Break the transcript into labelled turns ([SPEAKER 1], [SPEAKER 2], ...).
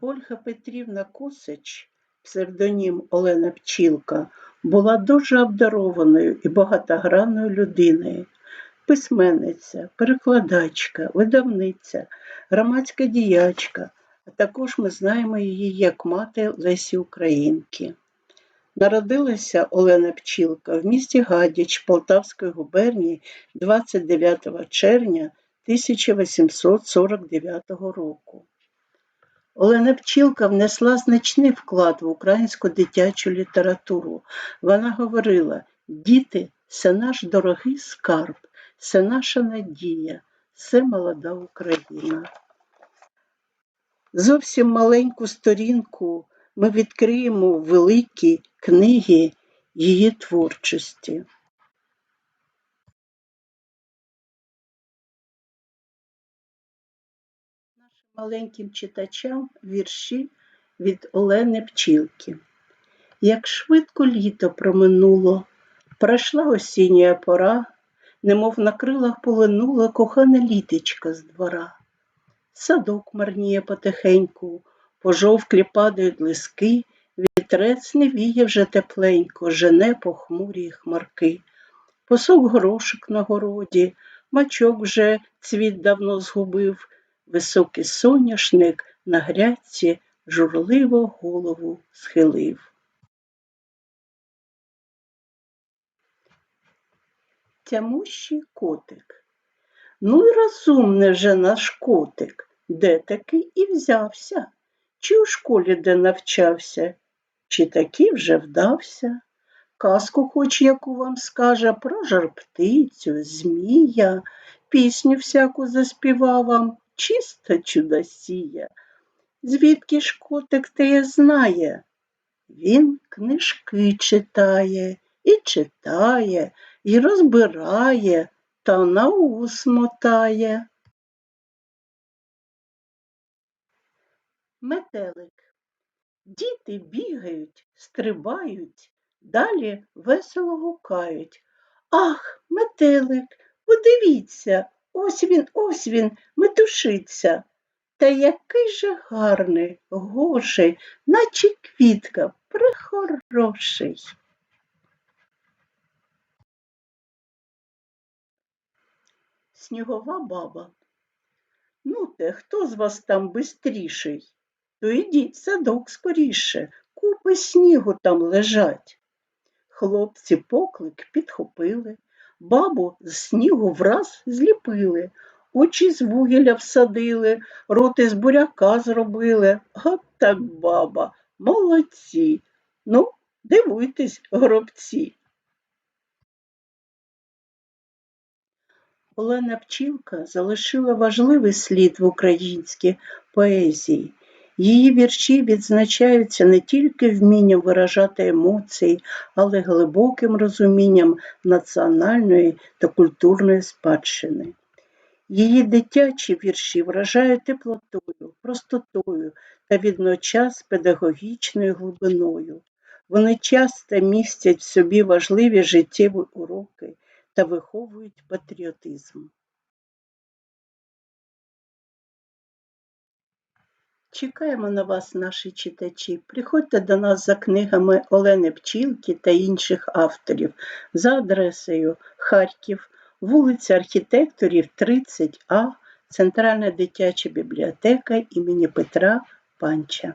[SPEAKER 1] Ольга Петрівна Косич, псевдонім Олена Пчілка, була дуже обдарованою і багатогранною людиною. Письменниця, перекладачка, видавниця, громадська діячка, а також ми знаємо її як мати Лесі Українки. Народилася Олена Пчілка в місті Гадяч Полтавської губернії 29 червня 1849 року. Олена Пчілка внесла значний вклад в українську дитячу літературу. Вона говорила: діти це наш дорогий скарб, це наша надія, це молода Україна. Зовсім маленьку сторінку ми відкриємо великі книги її творчості. Маленьким читачам вірші від Олени Пчілки. Як швидко літо проминуло, пройшла осіння пора, немов на крилах полинула кохана літечка з двора. Садок марніє потихеньку, пожовклі падають лиски, вітрець не віє вже тепленько, жене похмурі хмарки. Посок горошок на городі, мачок вже цвіт давно згубив, високий соняшник на грядці журливо голову схилив. Тямущий котик. Ну й розумний же наш котик, де таки і взявся, чи у школі де навчався, чи таки вже вдався. Казку хоч яку вам скаже про жар птицю, змія, пісню всяку заспівав вам, чиста чудосія. Звідки ж котик теє знає? Він книжки читає і читає, і розбирає та на ус мотає. Метелик. Діти бігають, стрибають, далі весело гукають. Ах, метелик, подивіться, ось він, ось він, метушиться. Та який же гарний, гоший, наче квітка, прихороший. Снігова баба. Ну те, хто з вас там бистріший? То ідіть в садок скоріше, купи снігу там лежать. Хлопці поклик підхопили, бабу з снігу враз зліпили, очі з вугілля всадили, роти з буряка зробили. От так баба, молодці. Ну, дивуйтесь, гробці. Олена Пчілка залишила важливий слід в українській поезії. Її вірші відзначаються не тільки вмінням виражати емоції, але й глибоким розумінням національної та культурної спадщини. Її дитячі вірші вражають теплотою, простотою та відночас педагогічною глибиною. Вони часто містять в собі важливі життєві уроки та виховують патріотизм. Чекаємо на вас, наші читачі. Приходьте до нас за книгами Олени Пчілки та інших авторів за адресою Харків, вулиця Архітекторів, 30А, Центральна дитяча бібліотека імені Петра Панча.